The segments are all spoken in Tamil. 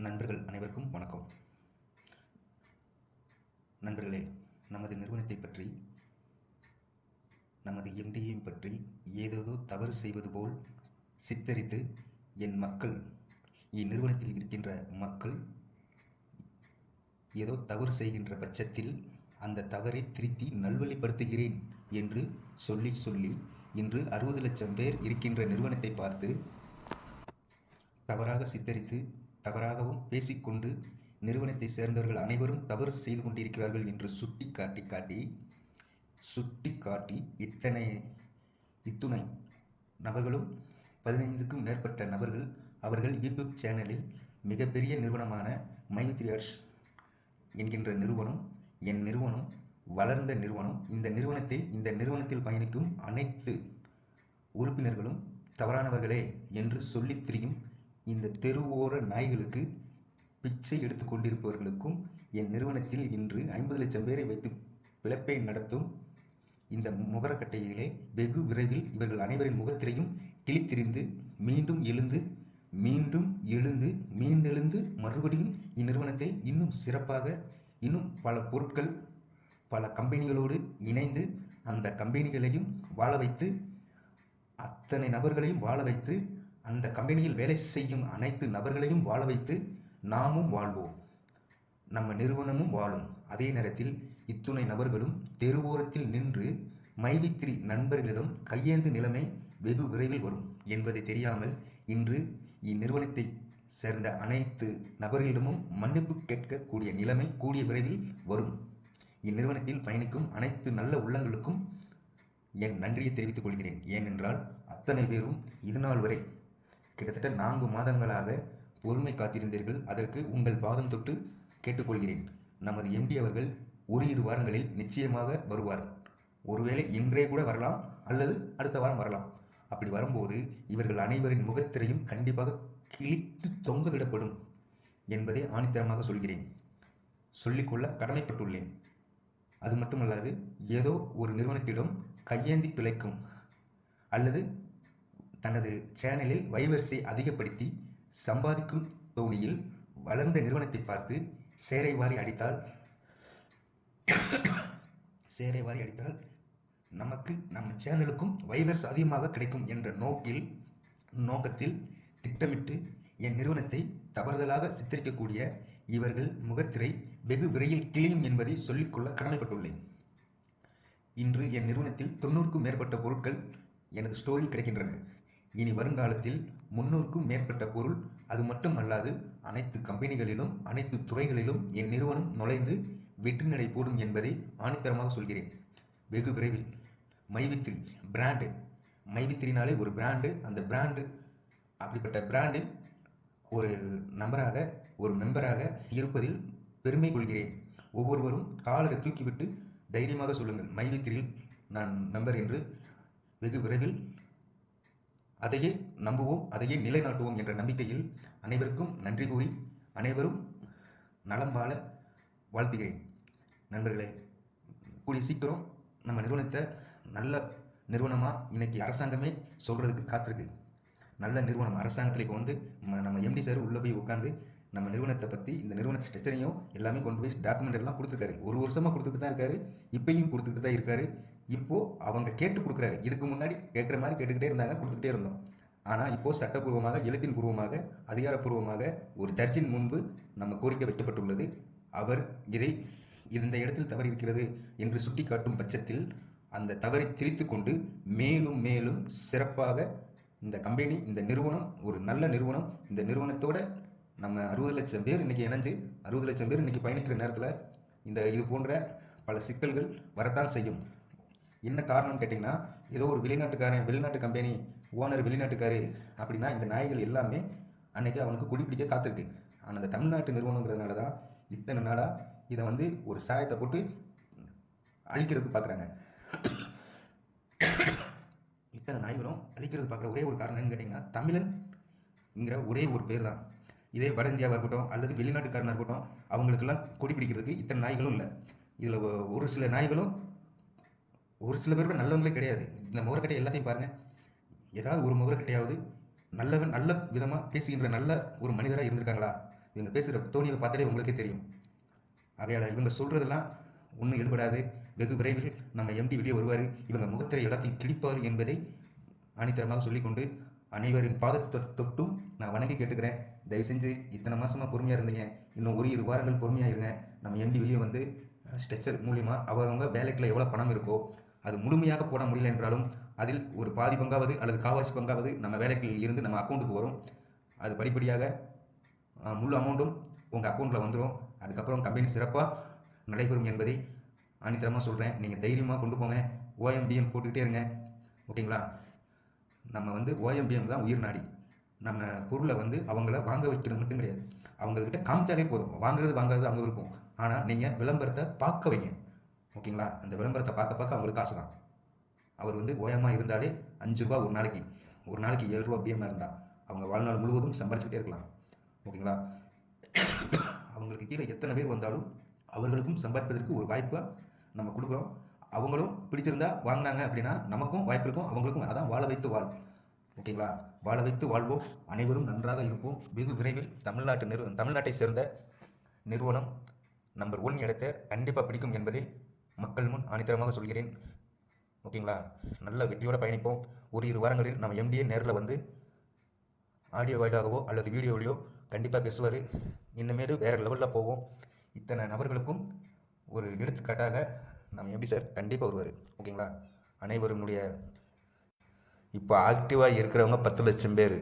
நண்பர்கள் அனைவருக்கும் வணக்கம். நண்பர்களே நமது நிறுவனத்தை பற்றி நமது எம்டியையும் பற்றி ஏதேதோ தவறு செய்வது போல் சித்தரித்து என் மக்கள் இந்நிறுவனத்தில் இருக்கின்ற மக்கள் ஏதோ தவறு செய்கின்ற பட்சத்தில் அந்த தவறை திருத்தி நல்வழிப்படுத்துகிறேன் என்று சொல்லி சொல்லி இன்று அறுபது லட்சம் பேர் இருக்கின்ற நிறுவனத்தை பார்த்து தவறாக சித்தரித்து தவறாகவும் பேசிக்கொண்டு நிறுவனத்தை சேர்ந்தவர்கள் அனைவரும் தவறு செய்து கொண்டிருக்கிறார்கள் என்று சுட்டி காட்டி காட்டி சுட்டி காட்டி இத்தனை இத்துணை நபர்களும் பதினைந்துக்கும் மேற்பட்ட நபர்கள் அவர்கள் யூடியூப் சேனலில் மிகப்பெரிய நிறுவனமான மைவித்ரியாட்ஸ் என்கின்ற நிறுவனம் என் நிறுவனம் வளர்ந்த நிறுவனம் இந்த நிறுவனத்தை இந்த நிறுவனத்தில் பயணிக்கும் அனைத்து உறுப்பினர்களும் தவறானவர்களே என்று சொல்லித் திரியும் இந்த தெருவோர நாய்களுக்கு பிச்சை எடுத்து கொண்டிருப்பவர்களுக்கும் என் நிறுவனத்தில் இன்று ஐம்பது லட்சம் பேரை வைத்து பிழப்பை நடத்தும் இந்த முகரக்கட்டையிலே வெகு விரைவில் இவர்கள் அனைவரின் முகத்திலையும் கிழித்திரிந்து மீண்டும் எழுந்து மீண்டும் எழுந்து மீண்டெழுந்து மறுபடியும் இந்நிறுவனத்தை இன்னும் சிறப்பாக இன்னும் பல பொருட்கள் பல கம்பெனிகளோடு இணைந்து அந்த கம்பெனிகளையும் வாழ வைத்து அத்தனை நபர்களையும் வாழ வைத்து அந்த கம்பெனியில் வேலை செய்யும் அனைத்து நபர்களையும் வாழ வைத்து நாமும் வாழ்வோம். நம்ம நிறுவனமும் வாழும். அதே நேரத்தில் இத்துணை நபர்களும் தெருவோரத்தில் நின்று மைவித்திரி நண்பர்களிடம் கையேந்து நிலைமை வெகு விரைவில் வரும் என்பதை தெரியாமல் இன்று இந்நிறுவனத்தை சேர்ந்த அனைத்து நபர்களிடமும் மன்னிப்பு கேட்கக்கூடிய நிலைமை கூடிய விரைவில் வரும். இந்நிறுவனத்தில் பயணிக்கும் அனைத்து நல்ல உள்ளங்களுக்கும் என் நன்றியை தெரிவித்துக் கொள்கிறேன். ஏனென்றால் அத்தனை பேரும் இதுநாள் வரை கிட்டத்தட்ட நான்கு மாதங்களாக பொறுமை காத்திருந்தீர்கள். அதற்கு உங்கள் பாதம் தொட்டு கேட்டுக்கொள்கிறேன். நமது எம்டி அவர்கள் ஒரு இரு வாரங்களில் நிச்சயமாக வருவார். ஒருவேளை இன்றே கூட வரலாம் அல்லது அடுத்த வாரம் வரலாம். அப்படி வரும்போது இவர்கள் அனைவரின் முகத்திரையும் கண்டிப்பாக கிழித்து தொங்க விடப்படும் என்பதை ஆணித்தரமாக சொல்கிறேன். சொல்லிக்கொள்ள கடமைப்பட்டுள்ளேன். அது மட்டுமல்லாது ஏதோ ஒரு நிறுவனத்திடம் கையேந்தி பிழைக்கும் அல்லது தனது சேனலில் வைவரிசை அதிகப்படுத்தி சம்பாதிக்கும் தோணியில் வளர்ந்த நிறுவனத்தை பார்த்து சேரை வாரி அடித்தால் சேரை வாரி அடித்தால் நமக்கு நம்ம சேனலுக்கும் வைவர்ஸ் அதிகமாக கிடைக்கும் என்ற நோக்கில் நோக்கத்தில் திட்டமிட்டு என் நிறுவனத்தை தவறுதலாக சித்தரிக்கக்கூடிய இவர்கள் முகத்திரை வெகு விரைவில் கிளியும் என்பதை சொல்லிக்கொள்ள கடமைப்பட்டுள்ளேன். இன்று என் நிறுவனத்தில் தொண்ணூறுக்கும் மேற்பட்ட பொருட்கள் எனது ஸ்டோரில் கிடைக்கின்றன. இனி வருங்காலத்தில் முன்னூறுக்கும் மேற்பட்ட பொருள் அது மட்டும் அல்லாது அனைத்து கம்பெனிகளிலும் அனைத்து துறைகளிலும் என் நிறுவனம் நுழைந்து வெற்றி நடை போடும் என்பதை ஆணித்தரமாக சொல்கிறேன். வெகு விரைவில். மைவித்ரி பிராண்டு. மைவித்ரினாலே ஒரு பிராண்டு அந்த பிராண்டு அப்படிப்பட்ட பிராண்டில் ஒரு நம்பராக ஒரு மெம்பராக இருப்பதில் பெருமை கொள்கிறேன். ஒவ்வொருவரும் காலரை தூக்கிவிட்டு தைரியமாக சொல்லுங்கள். மைவித்திரியில் நான் மெம்பர் என்று வெகு விரைவில் அதையே நம்புவோம் அதையே நிலைநாட்டுவோம் என்ற நம்பிக்கையில் அனைவருக்கும் நன்றி கூறி அனைவரும் நலம் வாழ வாழ்த்துகிறேன். நண்பர்களே கூடிய சீக்கிரம் நம்ம நிறுவனத்தை நல்ல நிறுவனமாக இன்னைக்கு அரசாங்கமே சொல்கிறதுக்கு காத்திருக்கு. நல்ல நிறுவனம் அரசாங்கத்தில் இப்போ வந்து நம்ம எம்டி சார் உள்ளே போய் உட்காந்து நம்ம நிறுவனத்தை பற்றி இந்த நிறுவன ஸ்ட்ரக்சரையும் எல்லாமே கொண்டு போய் டாக்குமெண்ட் எல்லாம் கொடுத்துருக்காரு. ஒரு வருஷமாக கொடுத்துட்டு தான் இருக்காரு. இப்பயும் கொடுத்துட்டு தான் இருக்காரு. இப்போது அவங்க கேட்டு கொடுக்குறாரு. இதுக்கு முன்னாடி கேட்குற மாதிரி கேட்டுக்கிட்டே இருந்தாங்க கொடுத்துக்கிட்டே இருந்தோம். ஆனால் இப்போது சட்டப்பூர்வமாக எழுத்தின் பூர்வமாக அதிகாரப்பூர்வமாக ஒரு ஜட்ஜின் முன்பு நம்ம கோரிக்கை வைக்கப்பட்டுள்ளது. அவர் இதை இந்த இடத்தில் தவறு இருக்கிறது என்று சுட்டிக்காட்டும் பட்சத்தில் அந்த தவறை திரித்து கொண்டு மேலும் மேலும் சிறப்பாக இந்த கம்பெனி இந்த நிறுவனம் ஒரு நல்ல நிறுவனம் இந்த நிறுவனத்தோட நம்ம அறுபது லட்சம் பேர் இன்னைக்கு இணைஞ்சு அறுபது லட்சம் பேர் இன்னைக்கு பயணிக்கிற நேரத்தில் இந்த இது போன்ற பல சிக்கல்கள் வரத்தான் செய்யும். என்ன காரணம்னு கேட்டிங்கன்னா ஏதோ ஒரு வெளிநாட்டுக்காரன் வெளிநாட்டு கம்பெனி ஓனர் வெளிநாட்டுக்காரு அப்படின்னா இந்த நாய்கள் எல்லாமே அன்றைக்கி அவனுக்கு குடிப்பிடிக்க காத்திருக்கு. ஆனால் அந்த தமிழ்நாட்டு நிறுவனங்கிறதுனால தான் இத்தனை நாளாக இதை வந்து ஒரு சாயத்தை போட்டு அழிக்கிறதுக்கு பார்க்குறாங்க இத்தனை நாய்களும் அழிக்கிறது பார்க்குற ஒரே ஒரு காரணம் என்னன்னு கேட்டிங்கன்னா தமிழன்ங்கிற ஒரே ஒரு பேர் தான் இதே வட இந்தியாவாக இருக்கட்டும் அல்லது வெளிநாட்டுக்காரனாக இருக்கட்டும் அவங்களுக்கெல்லாம் கொடி பிடிக்கிறதுக்கு இத்தனை நாய்களும் இல்லை. இதில் ஒரு சில நாய்களும் ஒரு சில பேரோட நல்லவங்களே கிடையாது. இந்த முகரக்கட்டை எல்லாத்தையும் பாருங்கள் ஏதாவது ஒரு முகரக்கட்டையாவது நல்லவன் நல்ல விதமாக பேசுகின்ற நல்ல ஒரு மனிதராக இருந்திருக்காங்களா? இவங்க பேசுகிற தோணியை பார்த்தாலே உங்களுக்கே தெரியும். ஆகையால் இவங்க சொல்கிறதெல்லாம் ஒன்றும் எடுபடாது வெகு விரைவில் நம்ம எம்டி வெளியே வருவார். இவங்க முகத்திரை எல்லாத்தையும் கிழிப்பார் என்பதை ஆணித்தரமாக சொல்லிக்கொண்டு அனைவரின் பாதத்தை தொட்டும் நான் வணங்கி கேட்டுக்கிறேன். தயவு செஞ்சு இத்தனை மாதமாக பொறுமையாக இருந்தீங்க. இன்னும் ஒரு இரு வாரங்கள் பொறுமையாக இருங்க நம்ம எம்டி வெளியே வந்து ஸ்ட்ரெச்சர் மூலியமா அவங்கவுங்க பேலட்டில் எவ்வளோ பணம் இருக்கோ அது முழுமையாக போட முடியல என்றாலும் அதில் ஒரு பாதி பங்காவது அல்லது காவாசி பங்காவது நம்ம வேலைகளில் இருந்து நம்ம அக்கௌண்ட்டுக்கு வரும். அது படிப்படியாக முழு அமௌண்ட்டும் உங்கள் அக்கௌண்ட்டில் வந்துடும் அதுக்கப்புறம் கம்பெனி சிறப்பாக நடைபெறும் என்பதை அனித்தரமாக சொல்கிறேன் நீங்கள் தைரியமாக கொண்டு போங்க. ஓஎம்பிஎம் போட்டுக்கிட்டே இருங்க. ஓகேங்களா? நம்ம வந்து ஓஎம்பிஎம் தான் உயிர் நாடி. நம்ம பொருளை வந்து அவங்கள வாங்க வைக்கிறது மட்டும் கிடையாது. அவங்கக்கிட்ட காமிச்சாலே போதும். வாங்குறது வாங்குறது அவங்க விருப்பம். ஆனால் நீங்கள் விளம்பரத்தை பார்க்க வைங்க. ஓகேங்களா? அந்த விளம்பரத்தை பார்க்க பார்க்க அவங்களுக்கு காசு தான். அவர் வந்து ஓயமாக இருந்தாலே அஞ்சு ரூபா ஒரு நாளைக்கு. ஒரு நாளைக்கு ஏழு ரூபா பிஎம்மாக இருந்தால் அவங்க வாழ்நாள் முழுவதும் சம்பாரிச்சுக்கிட்டே இருக்கலாம். ஓகேங்களா? அவங்களுக்கு கீழே எத்தனை பேர் வந்தாலும் அவர்களுக்கும் சம்பாதிப்பதற்கு ஒரு வாய்ப்பை நம்ம கொடுக்குறோம். அவங்களும் பிடிச்சிருந்தா வாங்கினாங்க அப்படின்னா நமக்கும் வாய்ப்பு இருக்கும் அவங்களுக்கும் அதான் வாழ வைத்து வாழ். ஓகேங்களா? வாழ வைத்து வாழ்வோம். அனைவரும் நன்றாக இருப்போம். வெகு விரைவில் தமிழ்நாட்டு நிறு தமிழ்நாட்டை சேர்ந்த நிறுவனம் நம்பர் ஒன் இடத்தை கண்டிப்பாக பிடிக்கும் என்பதை மக்கள் முன் ஆணித்தரமாக சொல்கிறேன். ஓகேங்களா? நல்ல வெற்றியோடு பயணிப்போம். ஒரு இரு வாரங்களில் நம்ம எம்டிஏ நேரில் வந்து ஆடியோ வாயிலாகவோ அல்லது வீடியோவிலையோ கண்டிப்பாக பேசுவார். இன்னுமேடு வேறு லெவலில் போவோம். இத்தனை நபர்களுக்கும் ஒரு எடுத்துக்காட்டாக நம்ம எப்படி சார் கண்டிப்பாக வருவார் ஓகேங்களா? அனைவருடைய இப்போ ஆக்டிவாக இருக்கிறவங்க பத்து லட்சம் பேர்.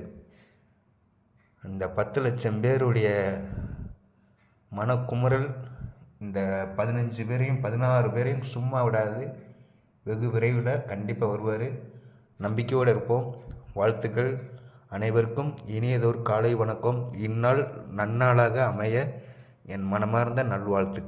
அந்த பத்து லட்சம் பேருடைய மனக்குமுறல் இந்த பதினஞ்சு பேரையும் பதினாறு பேரையும் சும்மா விடாது. வெகு விரைவில் கண்டிப்பாக வருவார். நம்பிக்கையோடு இருப்போம். வாழ்த்துக்கள் அனைவருக்கும். இனியதோர் காலை வணக்கம். இந்நாள் நன்னாளாக அமைய என் மனமார்ந்த நல்வாழ்த்து